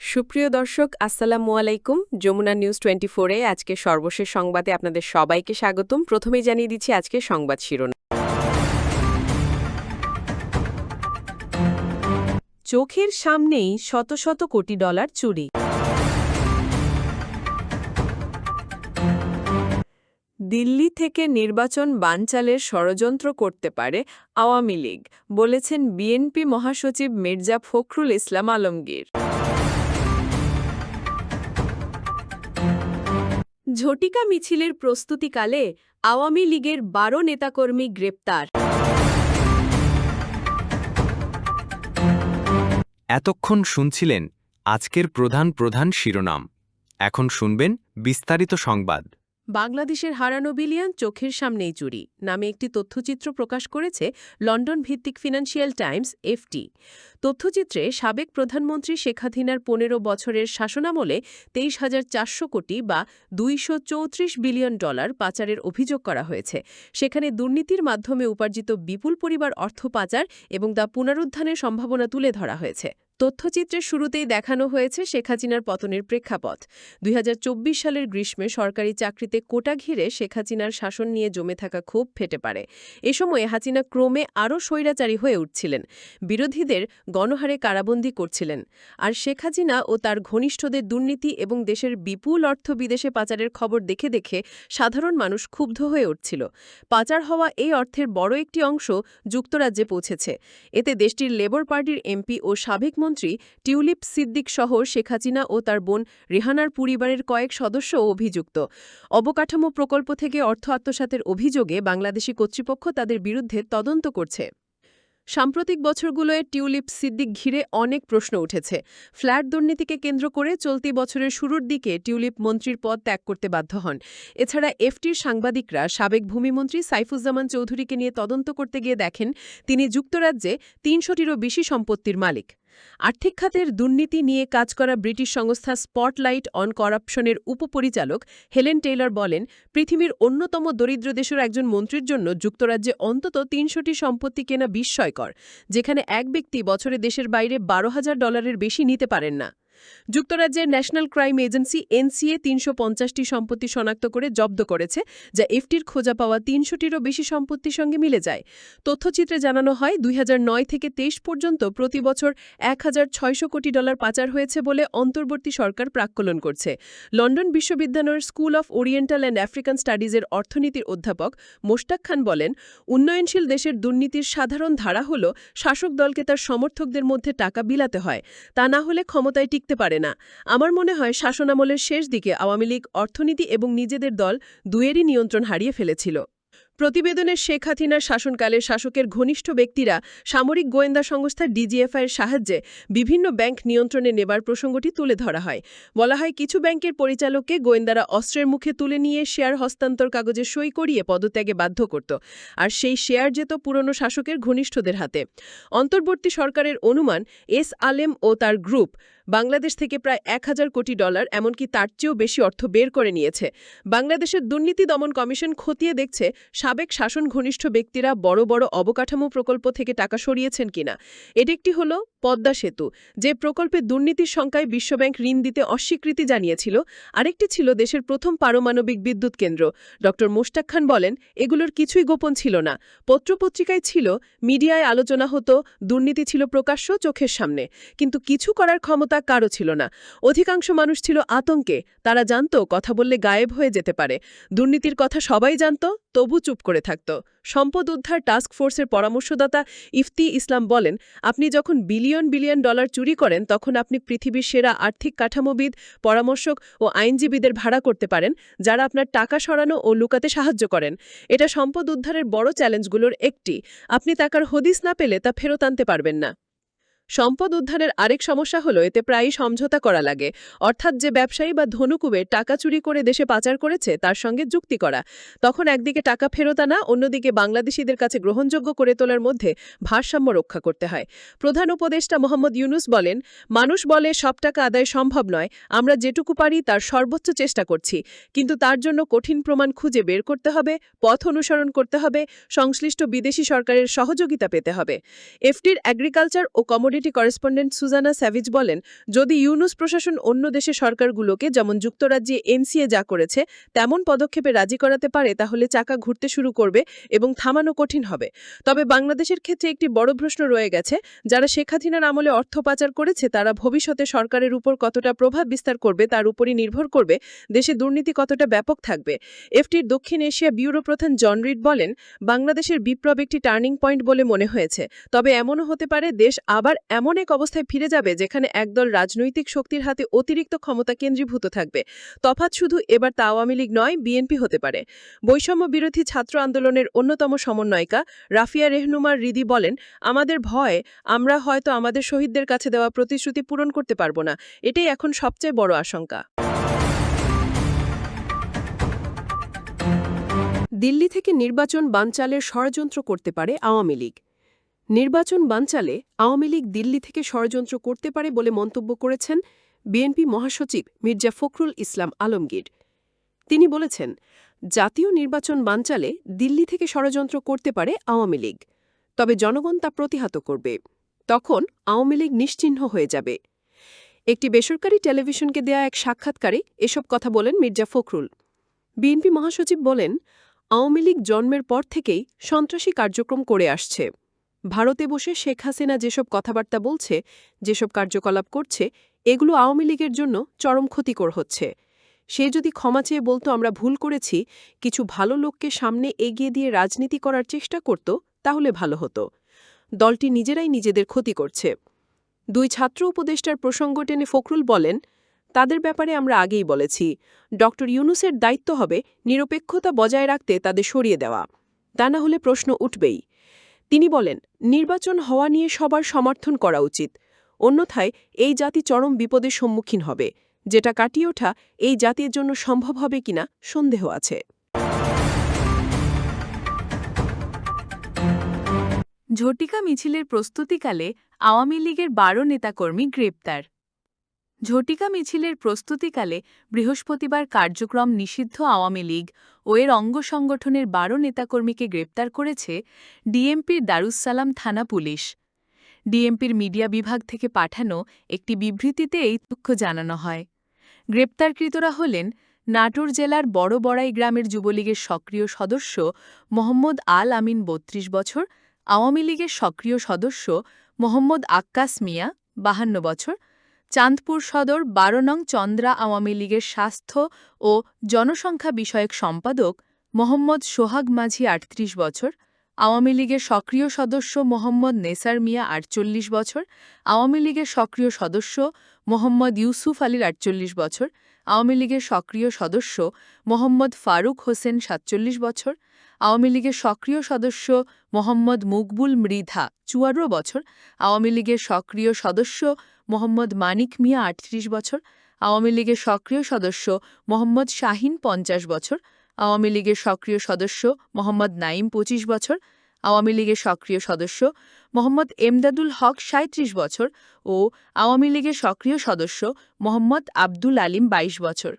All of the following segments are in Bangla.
সুপ্রিয় দর্শক, আসসালামু আলাইকুম। যমুনা নিউজ টোয়েন্টি ফোরে আজকে সর্বশেষ সংবাদে আপনাদের সবাইকে স্বাগতম। প্রথমেই জানিয়ে দিচ্ছি আজকে সংবাদ শিরোনাম। চোখের সামনেই শত শত কোটি ডলার চুরি। দিল্লি থেকে নির্বাচন বানচালের ষড়যন্ত্র করতে পারে আওয়ামী লীগ, বলেছেন বিএনপি মহাসচিব মির্জা ফখরুল ইসলাম আলমগীর। ঝটিকা মিছিলের প্রস্তুতিকালে আওয়ামী লীগের বারো নেতাকর্মী গ্রেপ্তার। এতক্ষণ শুনছিলেন আজকের প্রধান প্রধান শিরোনাম। এখন শুনবেন বিস্তারিত সংবাদ। বাংলাদেশের হারানো বিলিয়ন চোখের সামনেই চুরি, নামে একটি তথ্যচিত্র প্রকাশ করেছে লন্ডন ভিত্তিক ফিনান্সিয়াল টাইমস, এফটি। তথ্যচিত্রে সাবেক প্রধানমন্ত্রী শেখ হাসিনার পনেরো বছরের শাসনামলে তেইশ হাজার চারশো কোটি বা দুইশো চৌত্রিশ বিলিয়ন ডলার পাচারের অভিযোগ করা হয়েছে। সেখানে দুর্নীতির মাধ্যমে উপার্জিত বিপুল পরিবার অর্থ পাচার এবং তা পুনরুদ্ধানের সম্ভাবনা তুলে ধরা হয়েছে। তথ্যচিত্রের শুরুতেই দেখানো হয়েছে শেখ হাসিনার পতনের প্রেক্ষাপট। দুই হাজার চব্বিশ সালের গ্রীষ্মে সরকারি চাকরিতে কোটা ঘিরে শেখ হাসিনার শাসন নিয়ে জমে থাকা ক্ষোভ ফেটে পারে। এ সময়ে হাসিনা ক্রমে আরও স্বৈরাচারী হয়ে উঠছিলেন। বিরোধীদের গণহারে কারাবন্দী করছিলেন। আর শেখ হাসিনা ও তার ঘনিষ্ঠদের দুর্নীতি এবং দেশের বিপুল অর্থ বিদেশে পাচারের খবর দেখে দেখে সাধারণ মানুষ ক্ষুব্ধ হয়ে উঠছিল। পাচার হওয়া এই অর্থের বড় একটি অংশ যুক্তরাজ্যে পৌঁছেছে। এতে দেশটির লেবার পার্টির এমপি ও সাবেক মন্ত্রী টিউলিপ সিদ্দিক সহ শেখ হাসিনা ও তার বোন রেহানার পরিবারের কয়েক সদস্য অভিযুক্ত। অবকাঠামো প্রকল্প থেকে অর্থ আত্মসাতের অভিযোগে বাংলাদেশি কর্তৃপক্ষ তাদের বিরুদ্ধে তদন্ত করছে। সাম্প্রতিক বছরগুলোয় টিউলিপ সিদ্দিক ঘিরে অনেক প্রশ্ন উঠেছে। ফ্ল্যাট দুর্নীতিকে কেন্দ্র করে চলতি বছরের শুরুর দিকে টিউলিপ মন্ত্রীর পদ ত্যাগ করতে বাধ্য হন। এছাড়া এফটির সাংবাদিকরা সাবেক ভূমিমন্ত্রী সাইফুজ্জামান চৌধুরীকে নিয়ে তদন্ত করতে গিয়ে দেখেন, তিনি যুক্তরাজ্যে তিনশোটিরও বেশি সম্পত্তির মালিক। আর্থিক খাতের দুর্নীতি নিয়ে কাজ করা ব্রিটিশ সংস্থা স্পটলাইট অন করাপশনের উপপরিচালক হেলেন টেইলর বলেন, পৃথিবীর অন্যতম দরিদ্র দেশের একজন মন্ত্রীর জন্য যুক্তরাজ্যে অন্তত তিনশোটি সম্পত্তি কেনা বিস্ময়কর, যেখানে এক ব্যক্তি বছরে দেশের বাইরে বারো হাজার ডলারের বেশি নিতে পারেন না। যুক্তরাজ্যের ন্যাশনাল ক্রাইম এজেন্সি এনসিএ তিনশো পঞ্চাশটি সম্পত্তি শনাক্ত করে জব্দ করেছে, যা এফটির খোঁজা পাওয়া তিনশোটিরও বেশি সম্পত্তির সঙ্গে মিলে যায়। তথ্যচিত্রে জানানো হয়, দুই হাজার নয় থেকে তেইশ পর্যন্ত প্রতি বছর এক হাজার ছয়শো কোটি ডলার পাচার হয়েছে বলে অন্তর্বর্তী সরকার প্রাক্কলন করছে। লন্ডন বিশ্ববিদ্যালয়ের school of oriental and African স্টাডিজের অর্থনীতির অধ্যাপক মোশতাক খান বলেন, উন্নয়নশীল দেশের দুর্নীতির সাধারণ ধারা হল শাসক দলকে তার সমর্থকদের মধ্যে টাকা বিলাতে হয়। তা না হলে ক্ষমতায় টিকতে পারে না। আমার মনে হয় শাসনামলের শেষ দিকে আওয়ামী লীগ অর্থনীতি এবং নিজেদের দল দুয়েরই নিয়ন্ত্রণ হারিয়ে ফেলেছিল। প্রতিবেদনে শেখ হাসিনার শাসনকালে শাসকের ঘনিষ্ঠ ব্যক্তিরা সামরিক গোয়েন্দা সংস্থা ডিজিএফআইয়ের সাহায্যে বিভিন্ন ব্যাংক নিয়ন্ত্রণে নেবার প্রসঙ্গটি তুলে ধরা হয়। বলা হয়, কিছু ব্যাংকের পরিচালককে গোয়েন্দারা অস্ত্রের মুখে তুলে নিয়ে শেয়ার হস্তান্তর কাগজে সই করিয়ে পদত্যাগে বাধ্য করত, আর সেই শেয়ার যেত পুরনো শাসকের ঘনিষ্ঠদের হাতে। অন্তর্বর্তী সরকারের অনুমান, এস আলেম ও তার গ্রুপ বাংলাদেশ থেকে প্রায় এক হাজার কোটি ডলার, এমনকি তার চেয়েও বেশি অর্থ বের করে নিয়েছে। বাংলাদেশের দুর্নীতি দমন কমিশন খতিয়ে দেখছে, সাবেক শাসন ঘনিষ্ঠ ব্যক্তিরা বড় বড় অবকাঠামো প্রকল্প থেকে টাকা সরিয়েছেন কিনা। এটি একটি হল পদ্মা সেতু, যে প্রকল্পে দুর্নীতির সংখ্যায় বিশ্বব্যাংক ঋণ দিতে অস্বীকৃতি জানিয়েছিল। আরেকটি ছিল দেশের প্রথম পারমাণবিক বিদ্যুৎ কেন্দ্র। ড মোশতাক খান বলেন, এগুলোর কিছুই গোপন ছিল না। পত্রপত্রিকায় ছিল, মিডিয়ায় আলোচনা হতো, দুর্নীতি ছিল প্রকাশ্য চোখের সামনে। কিন্তু কিছু করার ক্ষমতা কারও ছিল না। অধিকাংশ মানুষ ছিল আতঙ্কে। তারা জানত, কথা বললে গায়েব হয়ে যেতে পারে। দুর্নীতির কথা সবাই জানত, তবু চুপ করে থাকত। সম্পদ উদ্ধার টাস্ক ফোর্সের পরামর্শদাতা ইফতি ইসলাম বলেন, আপনি যখন বিলিয়ন বিলিয়ন ডলার চুরি করেন, তখন আপনি পৃথিবীর সেরা আর্থিক কাঠামোবিদ, পরামর্শক ও আইনজীবীদের ভাড়া করতে পারেন, যারা আপনার টাকা সরানো ও লুকাতে সাহায্য করেন। এটা সম্পদ উদ্ধারের বড় চ্যালেঞ্জগুলোর একটি। আপনি টাকার হদিস না পেলে তা ফেরত আনতে পারবেন না। সম্পদ উদ্ধারের আরেক সমস্যা হলো, এতে প্রায়ই সমঝোতা করা লাগে। অর্থাৎ যে ব্যবসায়ী বা ধনুকুবের টাকা চুরি করে দেশে পাচার করেছে, তার সঙ্গে যুক্তি করা। তখন একদিকে টাকা ফেরত আনা, অন্যদিকে বাংলাদেশিদের কাছে গ্রহণযোগ্য করে তোলার মধ্যে ভারসাম্য রক্ষা করতে হয়। প্রধান উপদেষ্টা মোহাম্মদ ইউনুস বলেন, মানুষ বলে সব টাকা আদায় সম্ভব নয়, আমরা যেটুকু পারি তার সর্বোচ্চ চেষ্টা করছি। কিন্তু তার জন্য কঠিন প্রমাণ খুঁজে বের করতে হবে, পথ অনুসরণ করতে হবে, সংশ্লিষ্ট বিদেশি সরকারের সহযোগিতা পেতে হবে। এফটির অ্যাগ্রিকালচার ও কমোডিটি করেসপন্ডেন্ট সুজানা স্যাভিজ বলেন, যদি ইউনুস প্রশাসন অন্য দেশের সরকারগুলোকে, যেমন যুক্তরাজ্যে এনসিএ যা করেছে, তেমন পদক্ষেপে রাজি করাতে পারে, তাহলে চাকা ঘুরতে শুরু করবে এবং থামানো কঠিন হবে। তবে বাংলাদেশের ক্ষেত্রে একটি বড় প্রশ্ন রয়ে গেছে, যারা শেখ হাসিনার আমলে অর্থ পাচার করেছে, তারা ভবিষ্যতে সরকারের উপর কতটা প্রভাব বিস্তার করবে, তার উপরই নির্ভর করবে, দেশে দুর্নীতি কতটা ব্যাপক থাকবে। এফটির দক্ষিণ এশিয়া ব্যুরো প্রধান জন রিড বলেন, বাংলাদেশের বিপ্লব একটি টার্নিং পয়েন্ট বলে মনে হয়েছে, তবে এমনও হতে পারে, দেশ আবার এমন এক অবস্থায় ফিরে যাবে যেখানে একদল রাজনৈতিক শক্তির হাতে অতিরিক্ত ক্ষমতা কেন্দ্রীভূত থাকবে। তফাৎ শুধু এবার তা আওয়ামী লীগ নয়, বিএনপি হতে পারে। বৈষম্য বিরোধী ছাত্র আন্দোলনের অন্যতম সমন্বয়িকা রাফিয়া রেহনুমার রিদি বলেন, আমাদের ভয়, আমরা হয়তো আমাদের শহীদদের কাছে দেওয়া প্রতিশ্রুতি পূরণ করতে পারব না। এটাই এখন সবচেয়ে বড় আশঙ্কা। দিল্লি থেকে নির্বাচন বানচালের ষড়যন্ত্র করতে পারে আওয়ামী লীগ। নির্বাচন বানচালে আওয়ামী লীগ দিল্লি থেকে ষড়যন্ত্র করতে পারে বলে মন্তব্য করেছেন বিএনপি মহাসচিব মির্জা ফখরুল ইসলাম আলমগীর। তিনি বলেছেন, জাতীয় নির্বাচন বানচালে দিল্লি থেকে ষড়যন্ত্র করতে পারে আওয়ামী লীগ, তবে জনগণ তা প্রতিহত করবে। তখন আওয়ামী লীগ নিশ্চিহ্ন হয়ে যাবে। একটি বেসরকারি টেলিভিশনকে দেয়া এক সাক্ষাৎকারে এসব কথা বলেন মির্জা ফখরুল। বিএনপি মহাসচিব বলেন, আওয়ামী লীগ জন্মের পর থেকেই সন্ত্রাসী কার্যক্রম করে আসছে। ভারতে বসে শেখ হাসিনা যেসব কথাবার্তা বলছে, যেসব কার্যকলাপ করছে, এগুলো আওয়ামী লীগের জন্য চরম ক্ষতিকর হচ্ছে। সে যদি ক্ষমা চেয়ে বলতো আমরা ভুল করেছি, কিছু ভালো লোককে সামনে এগিয়ে দিয়ে রাজনীতি করার চেষ্টা করত, তাহলে ভালো হতো। দলটি নিজেরাই নিজেদের ক্ষতি করছে। দুই ছাত্র উপদেষ্টার প্রসঙ্গ টেনে ফখরুল বলেন, তাদের ব্যাপারে আমরা আগেই বলেছি। ড. ইউনুসের দায়িত্ব হবে নিরপেক্ষতা বজায় রাখতে তাদের সরিয়ে দেওয়া। তা না হলে প্রশ্ন উঠবেই। তিনি বলেন, নির্বাচন হওয়া নিয়ে সবার সমর্থন করা উচিত। অন্যথায় এই জাতি চরম বিপদের সম্মুখীন হবে। যেটা কাটিয়ে ওঠা এই জাতির জন্য সম্ভব হবে কিনা সন্দেহ আছে। ঝটিকা মিছিলের প্রস্তুতিকালে আওয়ামী লীগের বারো নেতাকর্মী গ্রেপ্তার। ঝটিকা মিছিলের প্রস্তুতিকালে বৃহস্পতিবার কার্যক্রম নিষিদ্ধ আওয়ামী লীগ ও এর অঙ্গ সংগঠনের বারো নেতাকর্মীকে গ্রেপ্তার করেছে ডিএমপির দারুসালাম থানা পুলিশ। ডিএমপির মিডিয়া বিভাগ থেকে পাঠানো একটি বিবৃতিতে এই তথ্য জানানো হয়। গ্রেপ্তারকৃতরা হলেন নাটোর জেলার বড় বড়াই গ্রামের যুবলীগের সক্রিয় সদস্য মোহাম্মদ আল আমিন বত্রিশ বছর, আওয়ামী লীগের সক্রিয় সদস্য মোহাম্মদ আক্কাস মিয়া বাহান্ন বছর চাঁদপুর সদর বারো নং চন্দ্রা আওয়ামী লীগের স্বাস্থ্য ও জনসংখ্যা বিষয়ক সম্পাদক মোহাম্মদ সোহাগ মাঝি আটত্রিশ বছর, আওয়ামী লীগের সক্রিয় সদস্য মোহাম্মদ নেসার মিয়া আটচল্লিশ বছর, আওয়ামী লীগের সক্রিয় সদস্য মোহাম্মদ ইউসুফ আলীর আটচল্লিশ বছর, আওয়ামী লীগের সক্রিয় সদস্য মোহাম্মদ ফারুক হোসেন সাতচল্লিশ বছর, আওয়ামী লীগের সক্রিয় সদস্য মোহাম্মদ মুকবুল মৃধা চুয়ান্ন বছর, আওয়ামী লীগের সক্রিয় সদস্য মোহাম্মদ মানিক মিয়া আটত্রিশ বছর, আওয়ামী লীগের সক্রিয় সদস্য মোহাম্মদ শাহিন পঞ্চাশ বছর, আওয়ামী লীগের সক্রিয় সদস্য মোহাম্মদ নাইম পঁচিশ বছর, আওয়ামী লীগের সক্রিয় সদস্য মোহাম্মদ এমদাদুল হক সাঁত্রিশ বছর ও আওয়ামী লীগের সক্রিয় সদস্য মোহাম্মদ আব্দুল আলিম ২২ বছর।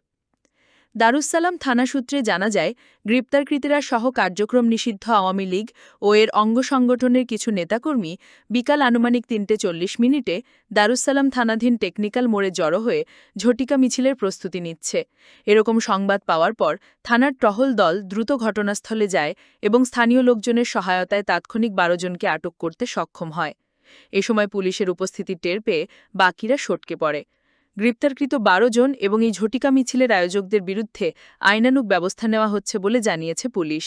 দারুসালাম থানা সূত্রে জানা যায়, গ্রেপ্তারকৃতেরা সহ কার্যক্রম নিষিদ্ধ আওয়ামী লীগ ও এর অঙ্গ সংগঠনের কিছু নেতাকর্মী বিকাল আনুমানিক তিনটে চল্লিশ মিনিটে দারুসালাম থানাধীন টেকনিক্যাল মোড়ে জড়ো হয়ে ঝটিকা মিছিলের প্রস্তুতি নিচ্ছে। এরকম সংবাদ পাওয়ার পর থানার টহল দল দ্রুত ঘটনাস্থলে যায় এবং স্থানীয় লোকজনের সহায়তায় তাৎক্ষণিক বারো জনকে আটক করতে সক্ষম হয়। এ সময় পুলিশের উপস্থিতি টের পেয়ে বাকিরা সটকে পড়ে। গ্রেপ্তারকৃত বারো জন এবং এই ঝটিকা মিছিলের আয়োজকদের বিরুদ্ধে আইনানুগ ব্যবস্থা নেওয়া হচ্ছে বলে জানিয়েছে পুলিশ।